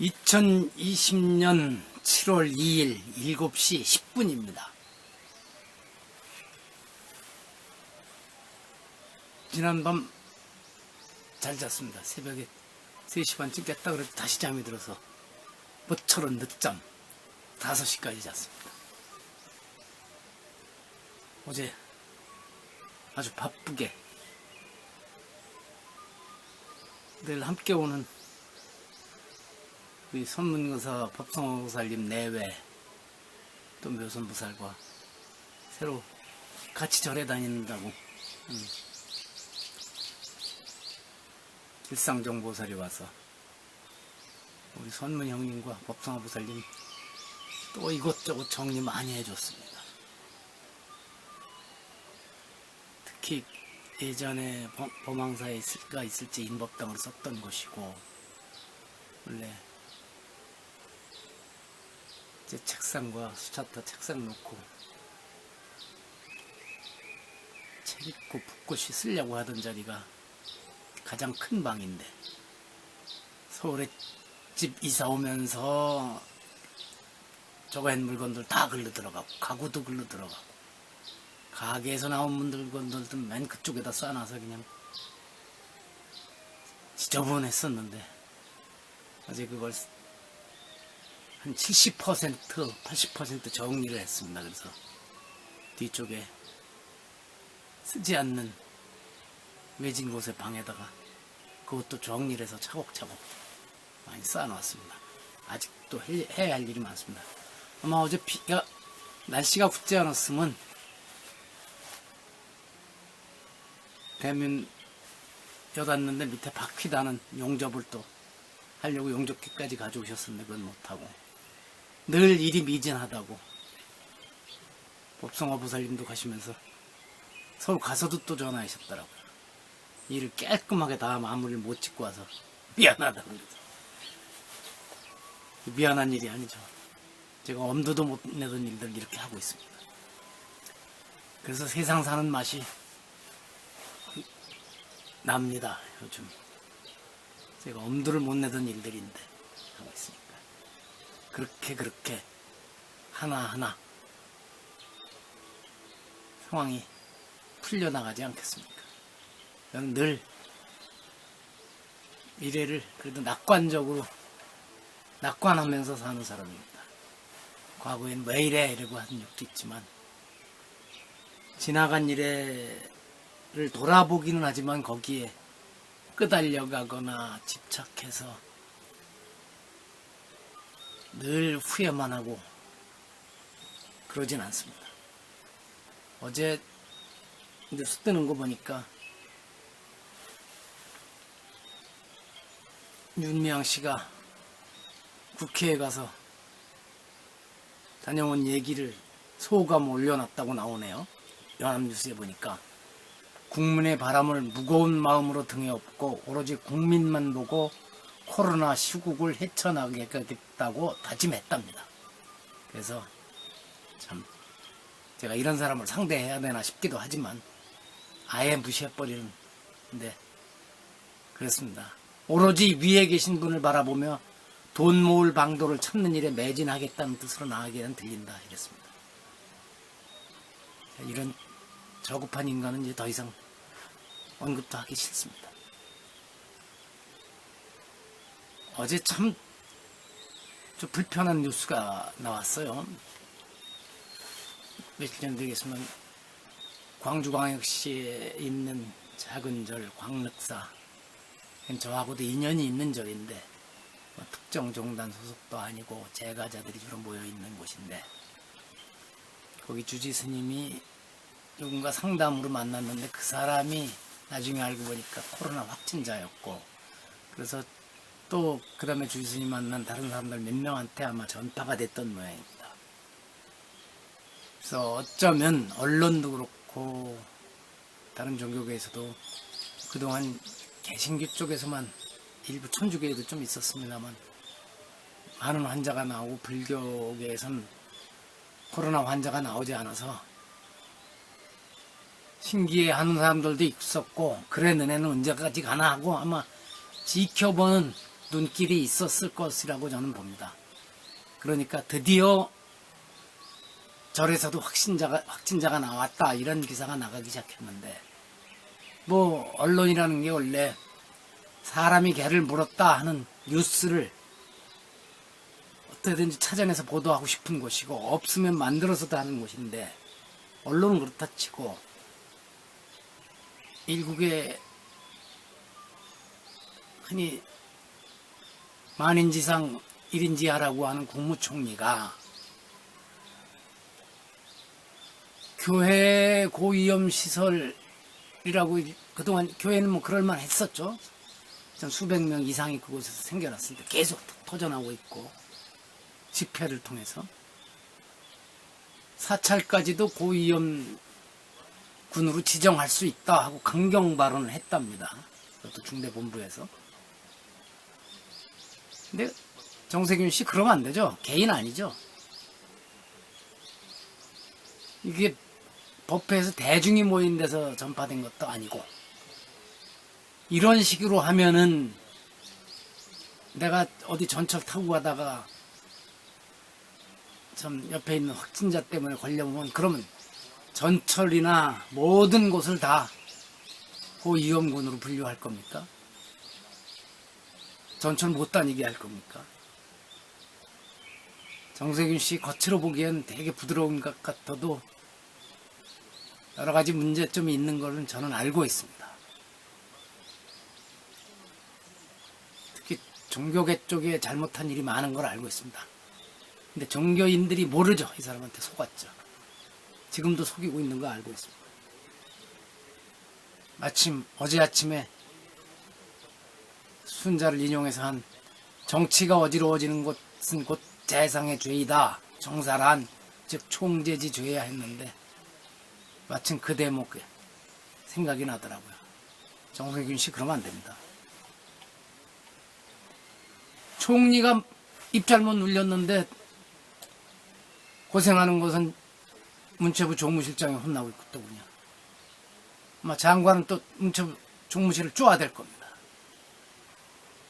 2020년 7월 2일 7시 10분입니다. 지난밤 잘 잤습니다. 새벽에 3시 반쯤 깼다 그래도 다시 잠이 들어서 모처럼 늦잠 5시까지 잤습니다. 어제 아주 바쁘게 늘 함께 오는 우리 선문교사 법성호살님 내외 또 묘선보살과 새로 같이 절에 다닌다고 음, 일상정보살이 와서 우리 선문 형님과 법성호보살님 또 이것저것 정리 많이 해줬습니다. 특히 예전에 범- 범항사에 있을까 있을지 인법당을 썼던 곳이고 원래 제 책상과 수차타 책상 놓고 책 읽고 붓고 쓰려고 하던 자리가 가장 큰 방인데 서울에 집 이사 오면서 저거 한 물건들 다 글로 들어가고 가구도 글로 들어가고 가게에서 나온 물건들도 맨 그쪽에다 쌓아놔서 그냥 지저분했었는데 어제 그걸 한 70% 80% 정리를 했습니다. 그래서 뒤쪽에 쓰지 않는 외진 곳의 방에다가 그것도 정리를 해서 차곡차곡 많이 쌓아놨습니다. 아직도 해- 해야 할 일이 많습니다. 아마 어제 비가 날씨가 굳지 않았으면 대면 여닫는데 밑에 바퀴 다는 용접을 또 하려고 용접기까지 가져오셨었는데 그건 못하고 늘 일이 미진하다고 법성화 보살님도 가시면서 서울 가서도 또 전화하셨더라고요. 일을 깔끔하게 다 마무리를 못 짓고 와서 미안하다고 미안한 일이 아니죠. 제가 엄두도 못 내던 일들 이렇게 하고 있습니다. 그래서 세상 사는 맛이 납니다. 요즘 제가 엄두를 못 내던 일들인데 하고 있으니까 그렇게 그렇게 하나하나 상황이 풀려나가지 않겠습니까? 저는 늘 미래를 그래도 낙관적으로 낙관하면서 사는 사람입니다. 과거엔 왜 이래 이러고 한 적도 있지만 지나간 일을 돌아보기는 하지만 거기에 끄달려가거나 집착해서 늘 후회만 하고 그러진 않습니다. 어제 뉴스 뜨는 거 보니까 윤미향 씨가 국회에 가서 다녀온 얘기를 소감 올려놨다고 나오네요. 연합뉴스에 보니까 국민의 바람을 무거운 마음으로 등에 업고 오로지 국민만 보고 코로나 시국을 헤쳐나가겠다고 다짐했답니다. 그래서 참 제가 이런 사람을 상대해야 되나 싶기도 하지만 아예 무시해버리는데 그렇습니다. 오로지 위에 계신 분을 바라보며 돈 모을 방도를 찾는 일에 매진하겠다는 뜻으로 나에게는 들린다 이랬습니다. 이런 저급한 인간은 이제 더 이상 언급도 하기 싫습니다. 어제 참 좀 불편한 뉴스가 나왔어요. 며칠 전 되겠으면 광주광역시에 있는 작은 절 광륵사 저하고도 인연이 있는 절인데 뭐 특정 종단 소속도 아니고 제가자들이 주로 모여 있는 곳인데 거기 주지 스님이 누군가 상담으로 만났는데 그 사람이 나중에 알고 보니까 코로나 확진자였고 그래서 또 그 다음에 주지 스님 만난 다른 사람들 몇 명한테 아마 전파가 됐던 모양입니다. 그래서 어쩌면 언론도 그렇고 다른 종교계에서도 그동안 개신교 쪽에서만 일부 천주교에도 좀 있었습니다만 많은 환자가 나오고 불교계에선 코로나 환자가 나오지 않아서 신기해하는 사람들도 있었고 그래 너네는 언제까지 가나 하고 아마 지켜보는 눈길이 있었을 것이라고 저는 봅니다. 그러니까 드디어 절에서도 확신자가 확진자가 나왔다 이런 기사가 나가기 시작했는데 뭐 언론이라는 게 원래 사람이 개를 물었다 하는 뉴스를 어떻게든지 찾아내서 보도하고 싶은 곳이고 없으면 만들어서도 하는 곳인데 언론은 그렇다 치고 일국의 흔히 만인지상 1인지하라고 하는 국무총리가 교회 고위험 시설이라고 그동안 교회는 뭐 그럴만 했었죠. 전 수백 명 이상이 그곳에서 생겨났으니까 계속 터져나오고 있고 집회를 통해서 사찰까지도 고위험 군으로 지정할 수 있다 하고 강경 발언을 했답니다. 그것도 중대본부에서. 근데 정세균 씨 그러면 안 되죠. 개인 아니죠. 이게 법회에서 대중이 모인 데서 전파된 것도 아니고 이런 식으로 하면은 내가 어디 전철 타고 가다가 참 옆에 있는 확진자 때문에 걸려보면 그러면 전철이나 모든 곳을 다 고위험군으로 분류할 겁니까? 전철 못 다니게 할 겁니까? 정세균 씨 겉으로 보기엔 되게 부드러운 것 같아도 여러 가지 문제점이 있는 것은 저는 알고 있습니다. 특히 종교계 쪽에 잘못한 일이 많은 걸 알고 있습니다. 근데 종교인들이 모르죠. 이 사람한테 속았죠. 지금도 속이고 있는 거 알고 있습니다. 마침 어제 아침에 순자를 인용해서 한 정치가 어지러워지는 것은 곧 재상의 죄이다. 정사란 즉 총재지 죄야 했는데 마침 그 대목에 생각이 나더라고요. 정세균 씨 그러면 안 됩니다. 총리가 입 잘못 눌렸는데 고생하는 것은 문체부 종무실장이 혼나고 있거든요. 아마 장관은 또 문체부 종무실을 쪼아야 될 겁니다.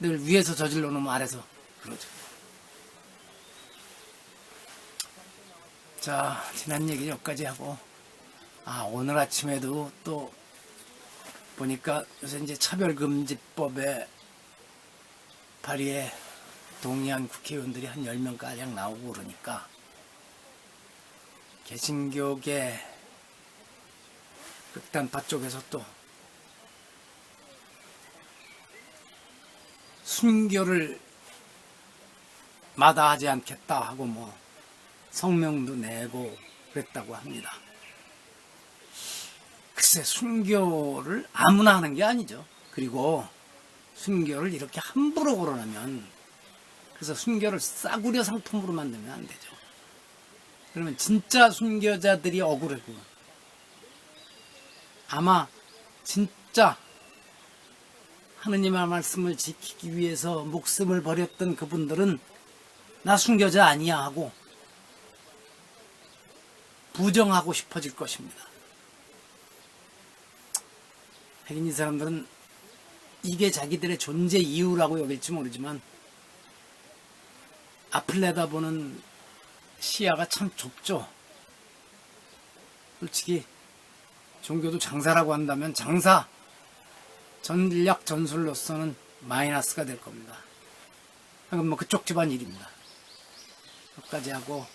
늘 위에서 저질러 놓으면 아래서 그러죠. 자, 지난 얘기 여기까지 하고, 아, 오늘 아침에도 또 보니까 요새 이제 차별금지법에 발의에 동의한 국회의원들이 한 10명가량 나오고 그러니까, 개신교계 극단파 쪽에서 또 순교를 마다하지 않겠다 하고 뭐 성명도 내고 그랬다고 합니다. 글쎄 순교를 아무나 하는 게 아니죠. 그리고 순교를 이렇게 함부로 걸어놓으면 그래서 순교를 싸구려 상품으로 만들면 안 되죠. 그러면 진짜 순교자들이 억울하고 아마 진짜 하느님의 말씀을 지키기 위해서 목숨을 버렸던 그분들은 나 순교자 아니야 하고 부정하고 싶어질 것입니다. 하긴 이 사람들은 이게 자기들의 존재 이유라고 여길지 모르지만 앞을 내다보는 시야가 참 좁죠. 솔직히 종교도 장사라고 한다면 장사 전략 전술로서는 마이너스가 될 겁니다. 그건 뭐 그쪽 집안 일입니다. 여기까지 하고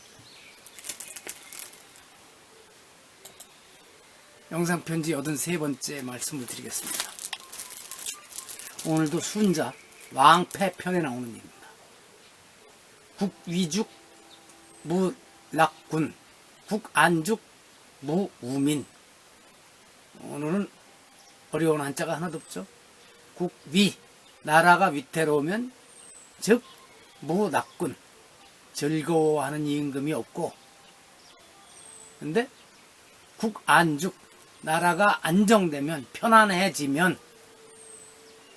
영상 편지 83번째 말씀을 드리겠습니다. 오늘도 순자 왕패 편에 나오는 일입니다. 국위죽 무락군 국안죽 무우민 오늘은 어려운 한자가 하나도 없죠. 국위 나라가 위태로우면 즉 무낙군 즐거워하는 임금이 없고 근데 국안죽 나라가 안정되면 편안해지면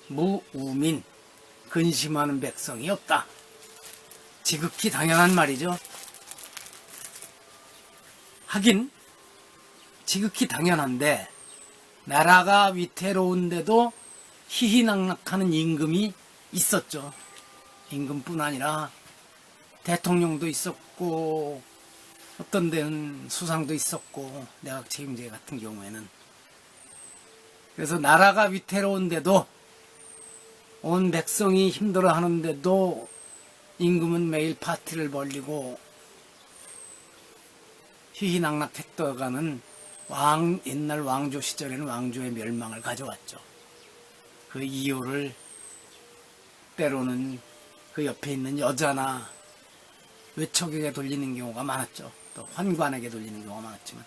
무우민 근심하는 백성이 없다. 지극히 당연한 말이죠. 하긴 지극히 당연한데 나라가 위태로운데도 희희낙낙하는 임금이 있었죠. 임금뿐 아니라 대통령도 있었고 어떤 데는 수상도 있었고 내각 책임제 같은 경우에는 그래서 나라가 위태로운데도 온 백성이 힘들어 하는데도 임금은 매일 파티를 벌리고 희희낙낙했다가는 왕 옛날 왕조 시절에는 왕조의 멸망을 가져왔죠. 그 이유를 때로는 그 옆에 있는 여자나 외척에게 돌리는 경우가 많았죠. 또 환관에게 돌리는 경우가 많았지만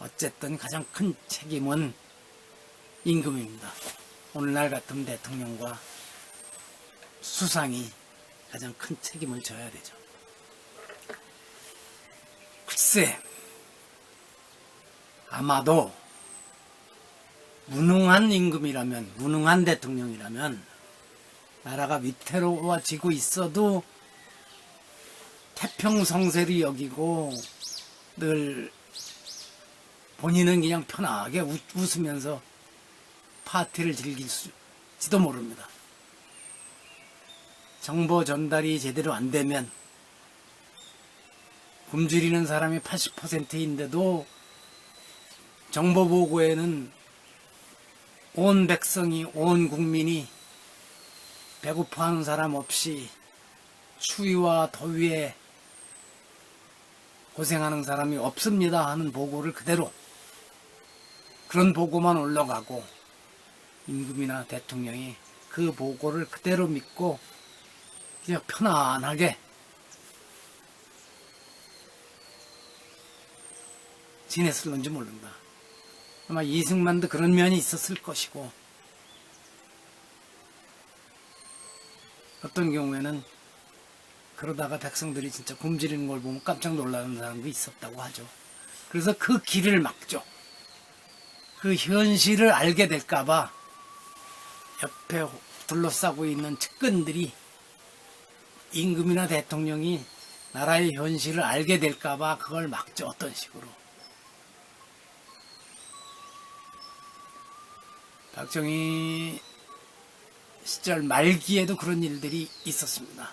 어쨌든 가장 큰 책임은 임금입니다. 오늘날 같은 대통령과 수상이 가장 큰 책임을 져야 되죠. 글쎄, 아마도 무능한 임금이라면, 무능한 대통령이라면 나라가 위태로워지고 있어도 태평성세를 여기고 늘 본인은 그냥 편하게 웃, 웃으면서 파티를 즐길지도 모릅니다. 정보 전달이 제대로 안 되면 굶주리는 사람이 80%인데도 정보 보고에는 온 백성이 온 국민이 배고파하는 사람 없이 추위와 더위에 고생하는 사람이 없습니다 하는 보고를 그대로 그런 보고만 올라가고 임금이나 대통령이 그 보고를 그대로 믿고 그냥 편안하게 지냈을런지 모른다. 아마 이승만도 그런 면이 있었을 것이고 어떤 경우에는 그러다가 백성들이 진짜 굶주리는 걸 보면 깜짝 놀라는 사람도 있었다고 하죠. 그래서 그 길을 막죠. 그 현실을 알게 될까봐 옆에 둘러싸고 있는 측근들이 임금이나 대통령이 나라의 현실을 알게 될까봐 그걸 막죠. 어떤 식으로. 박정희 시절 말기에도 그런 일들이 있었습니다.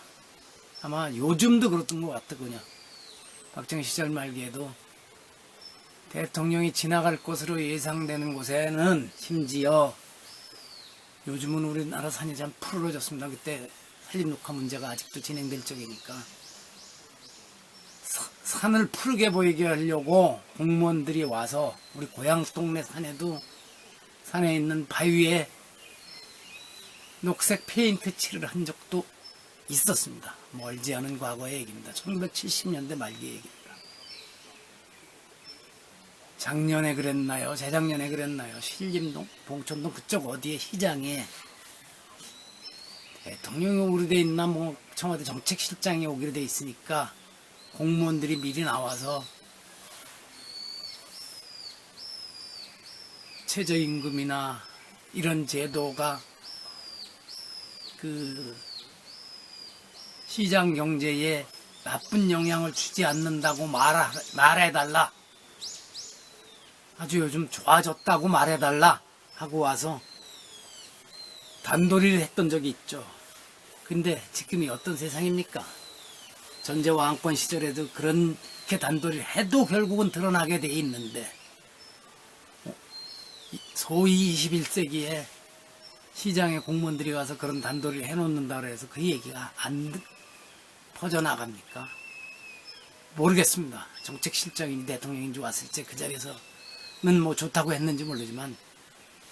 아마 요즘도 그렇던 것 같더군요. 박정희 시절 말기에도 대통령이 지나갈 곳으로 예상되는 곳에는 심지어 요즘은 우리나라 산이 참 푸르러졌습니다. 그때 산림녹화 문제가 아직도 진행될 적이니까 사- 산을 푸르게 보이게 하려고 공무원들이 와서 우리 고향 동네 산에도 산에 있는 바위에 녹색 페인트 칠을 한 적도 있었습니다. 멀지 않은 과거의 얘기입니다. 1970년대 말기 얘기입니다. 작년에 그랬나요? 재작년에 그랬나요? 신림동, 봉천동 그쪽 어디에 시장에 대통령이 오기로 돼 있나 뭐 청와대 정책실장이 오기로 돼 있으니까 공무원들이 미리 나와서 최저임금이나 이런 제도가 그 시장 경제에 나쁜 영향을 주지 않는다고 말하, 말해달라. 아주 요즘 좋아졌다고 말해달라 하고 와서 단도리를 했던 적이 있죠. 근데 지금이 어떤 세상입니까? 전제 왕권 시절에도 그렇게 단도리를 해도 결국은 드러나게 돼 있는데 소위 21세기에 시장에 공무원들이 가서 그런 단도리를 해놓는다 그래서 그 얘기가 안 듣- 퍼져나갑니까? 모르겠습니다. 정책실장인지 대통령인지 왔을 때 그 자리에서는 뭐 좋다고 했는지 모르지만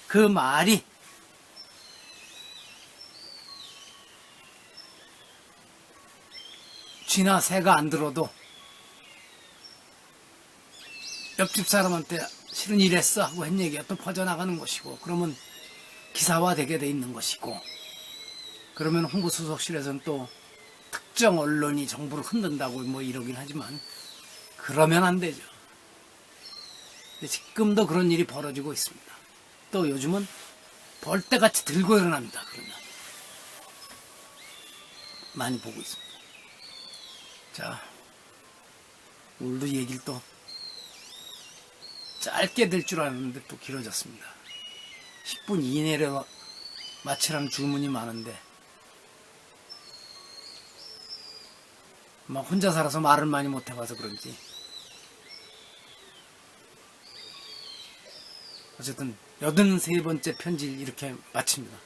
그 말이 쥐나 새가 안 들어도 옆집 사람한테 실은 이랬어 하고 한 얘기가 또 퍼져나가는 것이고 그러면 기사화되게 돼 있는 것이고 그러면 홍보수석실에서는 또 특정 언론이 정부를 흔든다고 뭐 이러긴 하지만 그러면 안 되죠. 지금도 그런 일이 벌어지고 있습니다. 또 요즘은 벌떼같이 들고 일어납니다. 그러면 많이 보고 있습니다. 자, 오늘도 얘기를 또 짧게 될 줄 알았는데 또 길어졌습니다. 10분 이내로 마치라는 주문이 많은데 막 혼자 살아서 말을 많이 못 해봐서 그런지 어쨌든 여든 세 번째 편지를 이렇게 마칩니다.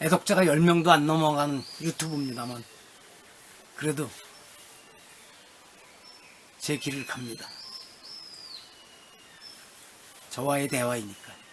애독자가 10명도 안 넘어가는 유튜브입니다만 그래도 제 길을 갑니다. 저와의 대화이니까요.